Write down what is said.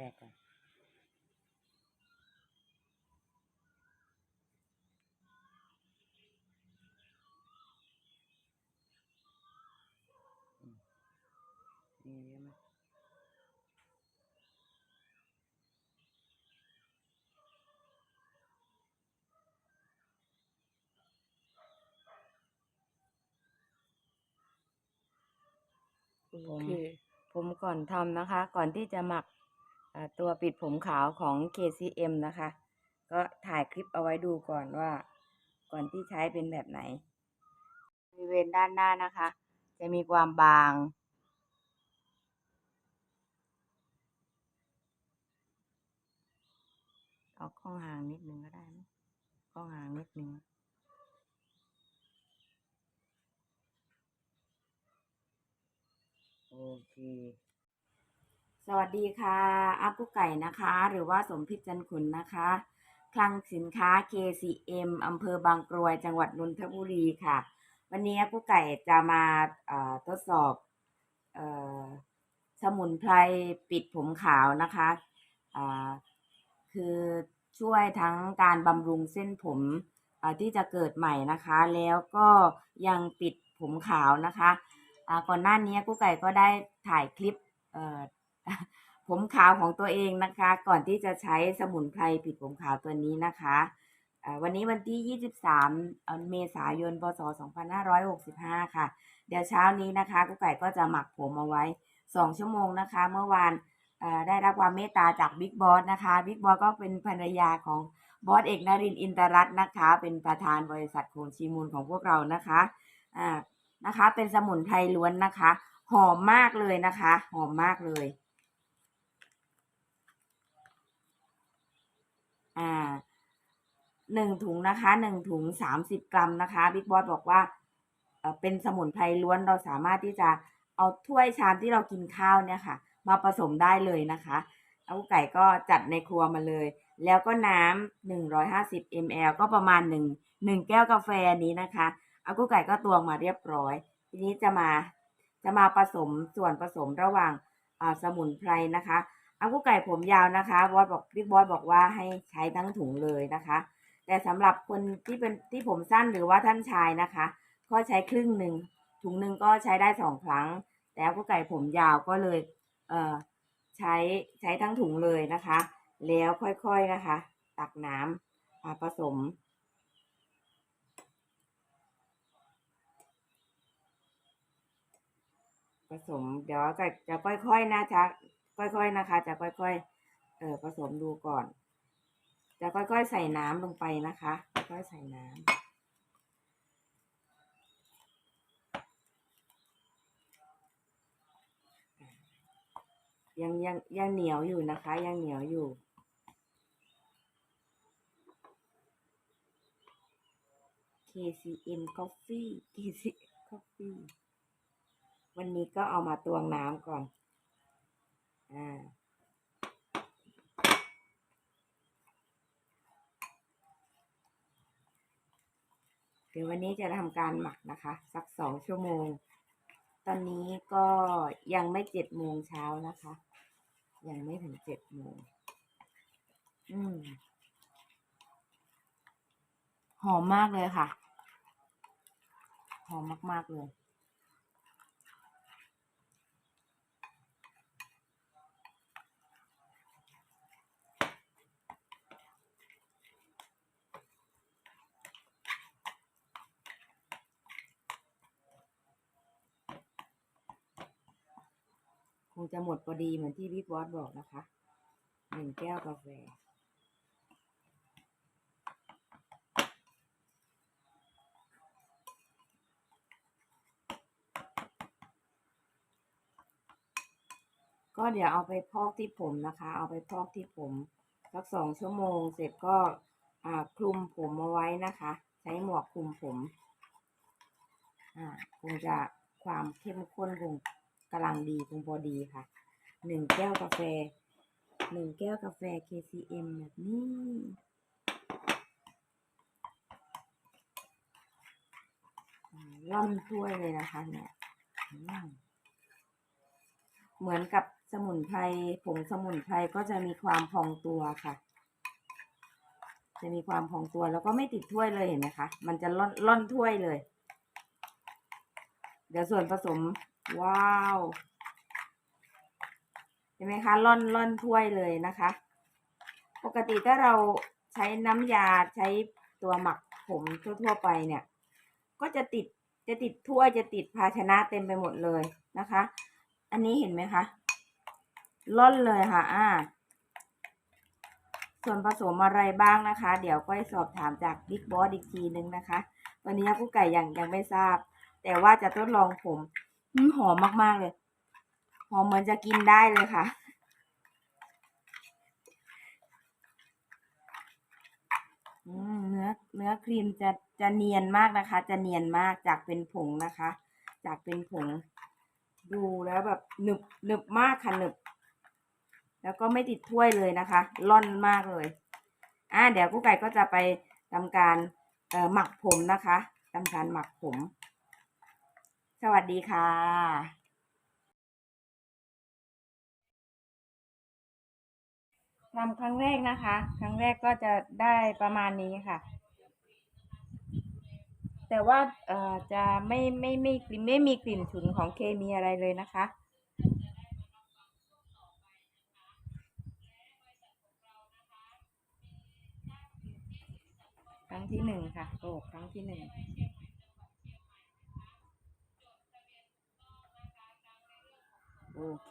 แรกก่อนนี่เยอะไหมผมเค ผมก่อนทำนะคะ ก่อนที่จะหมัก ตัวปิดผมขาวของ KCM นะคะ ก็ถ่ายคลิปเอาไว้ดูก่อนว่า ก่อนที่ใช้เป็นแบบไหนบริเวณด้านหน้านะคะ จะมีความบางเอาข้องห่างนิดนึงก็ได้นะข้องห่างนิดนึงโอเค สวัสดีค่ะอัพกุ๊กไก่นะคะ หรือว่าสมพิษจันขุนนะคะคลังสินค้า KCM อำเภอบางกรวย จังหวัดนนทบุรีค่ะ วันนี้อัพกุ๊กไก่จะมาทดสอบเอ่อสมุนไพรปิดผมขาวนะคะอ่าคือช่วยทั้งการบำรุงเส้นผมที่จะเกิดใหม่นะคะ แล้วก็ยังปิดผมขาวนะคะก่อนหน้านี้กุ๊กไก่ก็ได้ถ่ายคลิปเออ ผมขาวของตัวเองนะคะ ก่อนที่จะใช้สมุนไพรปิดผมขาวตัวนี้นะคะวันนี้วันที่ 23เอ่อเมษายน พศ 2565 ค่ะ เดี๋ยวเช้านี้นะคะกุ๊กไก่ก็จะหมักผมเอาไว้ 2 ชั่วโมงนะคะ เมื่อวานได้รับความเมตตาจากบิ๊กบอสนะคะ บิ๊กบอสก็เป็นภรรยาของบอสเอกนรินทร์อินตรัตน์นะคะ เป็นประธานบริษัทโคนชีมูลของพวกเรานะคะอ่านะคะ เป็นสมุนไพรล้วนนะคะ หอมมากเลยนะคะ หอมมากเลย อ่าหนึ่งถุงนะคะหนึ่งถุงสามสิบกรัมนะคะบิ๊กบอสบอกว่าเป็นสมุนไพรล้วนเราสามารถที่จะเอาถ้วยชามที่เรากินข้าวเนี่ยค่ะ มาผสมได้เลยนะคะเอาไก่ก็จัดในครัวมาเลย แล้วก็น้ำหนึ่งร้อยห้าสิบมลก็ประมาณหนึ่งหนึ่งแก้วกาแฟนี้นะคะอากุไก่ก็ตวงมาเรียบร้อย ทีนี้จะมาจะมาผสมส่วนผสมระหว่างสมุนไพรนะคะ อากุไก่ผมยาวนะคะบอสบอกพี่บอสบอกว่าให้ใช้ทั้งถุงเลยนะคะ แต่สำหรับคนที่เป็นที่ผมสั้นหรือว่าท่านชายนะคะ ก็ใช้ครึ่งหนึ่งถุงหนึ่งก็ใช้ได้สองครั้ง แต่อากุไก่ผมยาวก็เลยเอ่อใช้ใช้ทั้งถุงเลยนะคะ แล้วค่อยๆนะคะ ตักน้ำอ่าผสมผสมเดี๋ยวจะจะค่อยๆนะจ๊ะ ค่อยๆนะคะ จะค่อยๆเออผสมดูก่อน จะค่อยๆใส่น้ำลงไปนะคะ ค่อยๆใส่น้ำยังยังยังเหนียวอยู่นะคะ ยังเหนียวอยู่ KCM Coffee KCM Coffee วันนี้ก็เอามาตวงน้ำก่อน อ่าเดี๋ยววันนี้จะทำการหมักนะคะ สักสองชั่วโมง ตอนนี้ก็ยังไม่เจ็ดโมงเช้านะคะ ยังไม่ถึงเจ็ดโมงอืมหอมมากเลยค่ะ หอมมาก ๆ เลย งจะหมดพอดีเหมือนที่พี่บอสบอกนะคะหนึ่งแก้วกาแฟก็เดี๋ยวเอาไปพอกที่ผมนะคะ เอาไปพอกที่ผมสักสองชั่วโมง เสร็จก็คลุมผมเอาไว้นะคะ ใช้หมวกคลุมผมคงจะความเข้มข้นคง กำลังดีคงพอดีค่ะหนึ่งแก้วกาแฟหนึ่งแก้วกาแฟ KCM แบบนี้ล่อนถ้วยเลยนะคะเนี่ย เหมือนกับสมุนไพรผงสมุนไพรก็จะมีความพองตัวค่ะ จะมีความพองตัวแล้วก็ไม่ติดถ้วยเลยเห็นไหมคะ มันจะล่อนล่อนถ้วยเลย เดี๋ยวส่วนผสม ว้าว เห็นไหมคะล่อนล่อนถ้วยเลยนะคะ ปกติถ้าเราใช้น้ำยาใช้ตัวหมักผมทั่วๆไปเนี่ย ก็จะติดจะติดถ้วยจะติดภาชนะเต็มไปหมดเลยนะคะ อันนี้เห็นไหมคะล่อนเลยค่ะอ่าส่วนผสมอะไรบ้างนะคะ เดี๋ยวก็สอบถามจากบิ๊กบอสอีกทีนึงนะคะ ตอนนี้กุ๊กไก่ยังยังไม่ทราบ แต่ว่าจะทดลองผมอืม หอมมาก ๆ เลย หอมเหมือนจะกินได้เลยค่ะอืมเนื้อเนื้อครีมจะจะเนียนมากนะคะ จะเนียนมากจากเป็นผงนะคะ จากเป็นผง ดูแล้วแบบหนึบหนึบมากค่ะหนึบ แล้วก็ไม่ติดถ้วยเลยนะคะล่อนมากเลยอ่าเดี๋ยวกุ๊กไก่ก็จะไปทำการเอ่อหมักผมนะคะทำการหมักผม สวัสดีค่ะทำครั้งแรกนะคะ ครั้งแรกก็จะได้ประมาณนี้ค่ะ แต่ว่าเอ่อจะไม่ไม่ไม่กลิ่นไม่มีกลิ่นฉุนของเคมีอะไรเลยนะคะ ครั้งที่หนึ่งค่ะโอ้ครั้งที่หนึ่ง โอเค